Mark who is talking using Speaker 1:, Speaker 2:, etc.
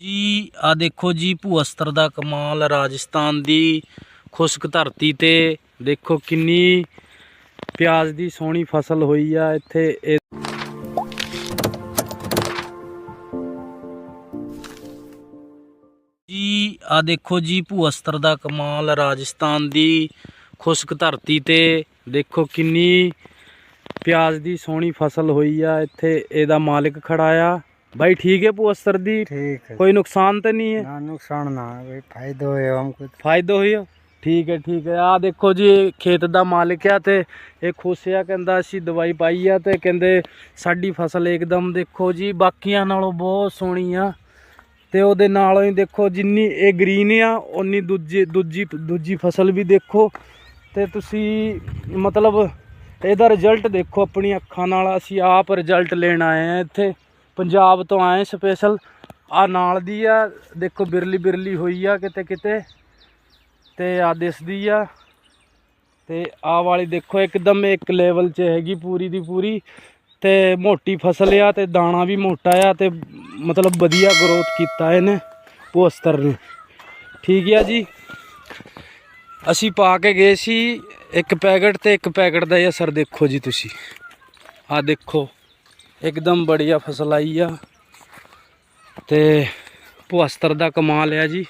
Speaker 1: ਜੀ, ਆ ਦੇਖੋ ਜੀ, ਭੂਅਸਤਰ ਦਾ ਕਮਾਲ ਰਾਜਸਥਾਨ ਦੀ ਖੁਸ਼ਕ ਧਰਤੀ ਤੇ ਦੇਖੋ ਕਿੰਨੀ ਪਿਆਜ਼ ਦੀ ਸੋਹਣੀ ਫਸਲ ਹੋਈ ਆ ਇੱਥੇ। ਆ ਦੇਖੋ ਜੀ ਭੂਅਸਤਰ ਦਾ ਕਮਾਲ ਰਾਜਸਥਾਨ ਦੀ ਖੁਸ਼ਕ ਧਰਤੀ ਤੇ ਦੇਖੋ ਕਿੰਨੀ ਪਿਆਜ਼ ਦੀ ਸੋਹਣੀ ਫਸਲ ਹੋਈ ਆ ਇੱਥੇ ਇਹਦਾ ਮਾਲਕ ਖੜਾ ਆ ਬਾਈ ਠੀਕ ਹੈ ਭੂਅਸਤਰ ਦੀ
Speaker 2: ठीक है
Speaker 1: ਕੋਈ ਨੁਕਸਾਨ ਤਾਂ ਨਹੀਂ ਹੈ
Speaker 2: ना नुकसान ना भाई फायदो है हमको
Speaker 1: ਫਾਇਦਾ ਹੋਈ ਆ ਠੀਕ ਹੈ ਠੀਕ ਹੈ ਆ ਦੇਖੋ ਜੀ ਇਹ ਖੇਤ ਦਾ ਮਾਲਕ ਆ ਤੇ ਇਹ ਖੁਸ਼ ਆ ਕਹਿੰਦਾ ਅਸੀਂ ਦਵਾਈ ਪਾਈ ਆ ਤੇ ਕਹਿੰਦੇ ਸਾਡੀ ਫਸਲ ਇੱਕਦਮ ਦੇਖੋ ਜੀ ਬਾਕੀਆਂ ਨਾਲੋਂ ਬਹੁਤ ਸੋਹਣੀ ਆ ਤੇ ਉਹਦੇ ਨਾਲੋਂ ਹੀ ਦੇਖੋ ਜਿੰਨੀ ਇਹ ਗ੍ਰੀਨ ਆ ਉਨੀ ਦੂਜੀ ਦੂਜੀ ਦੂਜੀ ਫਸਲ ਵੀ ਦੇਖੋ। ਤੇ ਤੁਸੀਂ ਮਤਲਬ ਇਹਦਾ ਰਿਜ਼ਲਟ ਦੇਖੋ ਆਪਣੀ ਅੱਖਾਂ ਨਾਲ। ਅਸੀਂ ਆਪ ਰਿਜ਼ਲਟ ਲੈਣ ਆਏ ਆ ਇੱਥੇ। ਪੰਜਾਬ ਤੋਂ ਆਏ ਸਪੈਸ਼ਲ ਆ ਨਾਲ ਦੀ ਆ, ਦੇਖੋ ਬਿਰਲੀ ਬਿਰਲੀ ਹੋਈ ਆ ਕਿਤੇ ਕਿਤੇ। ਤੇ ਆ ਦਿਸਦੀ ਆ। ਤੇ ਆ ਵਾਲੀ ਦੇਖੋ, ਇੱਕਦਮ ਇੱਕ ਲੈਵਲ 'ਚ ਹੈਗੀ ਪੂਰੀ ਦੀ ਪੂਰੀ। ਤੇ ਮੋਟੀ ਫਸਲ ਆ ਤੇ ਦਾਣਾ ਵੀ ਮੋਟਾ ਆ ਤੇ ਮਤਲਬ ਵਧੀਆ ਗਰੋਥ ਕੀਤਾ ਇਹਨੇ ਪੋਸਟਰ ਨੇ। ਠੀਕ ਆ ਜੀ। ਅਸੀਂ ਪਾ ਕੇ ਗਏ ਸੀ, ਇੱਕ ਪੈਕਟ ਤੇ ਇੱਕ ਪੈਕਟ ਦਾ ਇਹ ਅਸਰ ਦੇਖੋ ਜੀ ਤੁਸੀਂ। ਆ ਦੇਖੋ, ਇੱਕਦਮ ਬੜੀਆ ਫਸਲ ਆਈ ਆ। ਤੇ ਪੋਸਟਰ ਦਾ ਕਮਾਲ ਆ ਜੀ।